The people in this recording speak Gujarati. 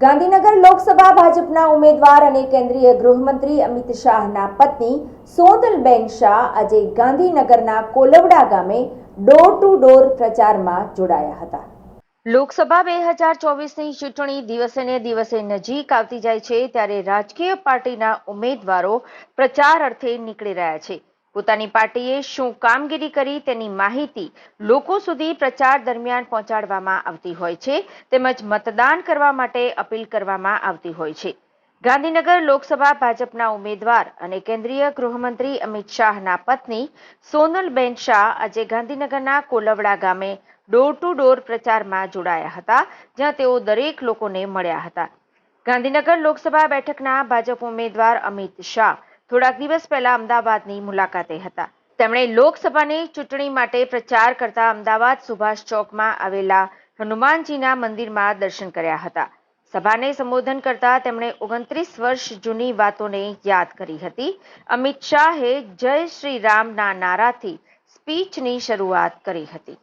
લોકસભા ભાજપના ઉમેદવાર અને કેન્દ્રીય ગૃહમંત્રી અમિત શાહના પત્ની સોનલબેન શાહ આજે ગાંધીનગરના કોલવડા ગામે ડોર ટુ ડોર પ્રચારમાં જોડાયા હતા. લોકસભા બે હજાર ચોવીસની ચૂંટણી દિવસે ને દિવસે નજીક આવતી જાય છે, ત્યારે રાજકીય પાર્ટીના ઉમેદવારો પ્રચાર અર્થે નીકળી રહ્યા છે. પોતાની પાર્ટીએ શું કામગીરી કરી તેની માહિતી લોકો સુધી પ્રચાર દરમિયાન પહોંચાડવામાં આવતી હોય છે તેમજ મતદાન કરવા માટે અપીલ કરવામાં આવતી હોય છે. ગાંધીનગર લોકસભા ભાજપના ઉમેદવાર અને કેન્દ્રીય ગૃહમંત્રી અમિત શાહના પત્ની સોનલબેન શાહ આજે ગાંધીનગરના કોલવડા ગામે ડોર ટુ ડોર પ્રચારમાં જોડાયા હતા, જ્યાં તેઓ દરેક લોકોને મળ્યા હતા. ગાંધીનગર લોકસભા બેઠકના ભાજપ ઉમેદવાર અમિત શાહ થોડાક દિવસ પહેલા અમદાવાદની મુલાકાતે હતા. તેમણે લોકસભાની ચૂંટણી માટે પ્રચાર કરતા અમદાવાદ સુભાષ ચોકમાં આવેલા હનુમાનજીના મંદિરમાં દર્શન કર્યા હતા. સભાને સંબોધન કરતા તેમણે ઓગણત્રીસ વર્ષ જૂની વાતોને યાદ કરી હતી. અમિત શાહે જય શ્રી રામના નારાથી સ્પીચની શરૂઆત કરી હતી.